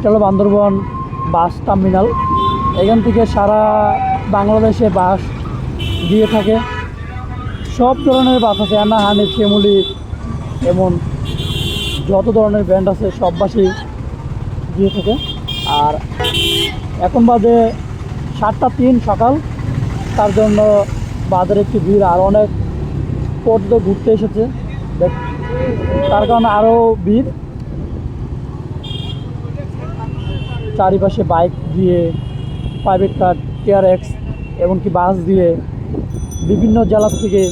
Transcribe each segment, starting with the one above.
এটা হলো Bandarban bus terminal. এখান থেকে সারা বাংলাদেশে বাস দিয়ে থাকে। সব ধরনের বাস আছে আনা হানি ফ্যামিলি এমন যত ধরনের ব্র্যান্ড আছে, সব বাসই দিয়ে থাকে। আর এখন বাজে সাতটা তিন সকাল। তার জন্য বাজারে একটু ভিড়, আর অনেক পর্যটক ঘুরতে এসেছে। তার কারণে আরও ভিড়। চারিপাশে বাইক দিয়ে প্রাইভেট কার টিআর এক্স এমনকি বাস দিয়ে বিভিন্ন জেলা থেকে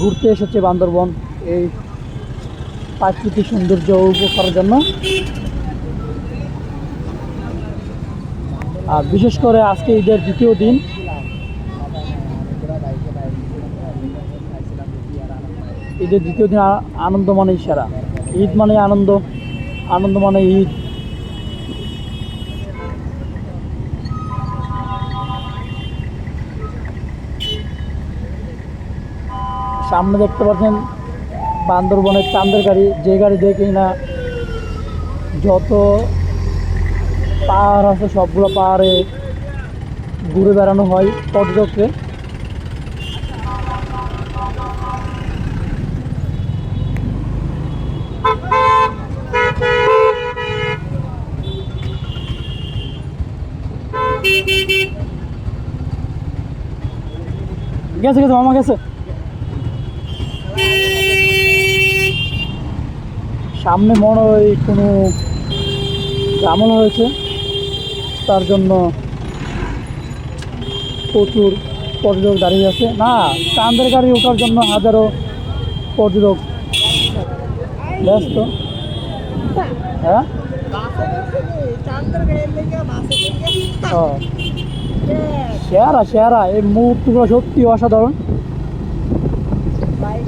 ঘুরতে এসেছে বান্দরবন। এই প্রাকৃতিক সৌন্দর্য উপভোগ করার জন্য। আর বিশেষ করে আজকে ঈদের দ্বিতীয় দিন। ঈদের দ্বিতীয় দিন আনন্দ মানেই সেরা। ঈদ মানে আনন্দ আনন্দ মানে ঈদ। সামনে দেখতে পাচ্ছেন বান্দরবনের চান্দের গাড়ি, যে গাড়ি দেখি না যত পাহাড় আছে, সবগুলো পাহাড়ে ঘুরে বেড়ানো হয় পর্যটককে। গেছে গেছে, মামা গেছে। সামনে মনে হয় কোনো জামল হয়েছে। তার জন্য প্রচুর পর্যটক দাঁড়িয়ে আছে। না, চাঁদের গাড়ি ওঠার জন্য হাজারো পর্যটক ব্যস্ত। হ্যাঁ? সেরা সেরা এই মুহূর্তগুলো সত্যি অসাধারণ। ভাই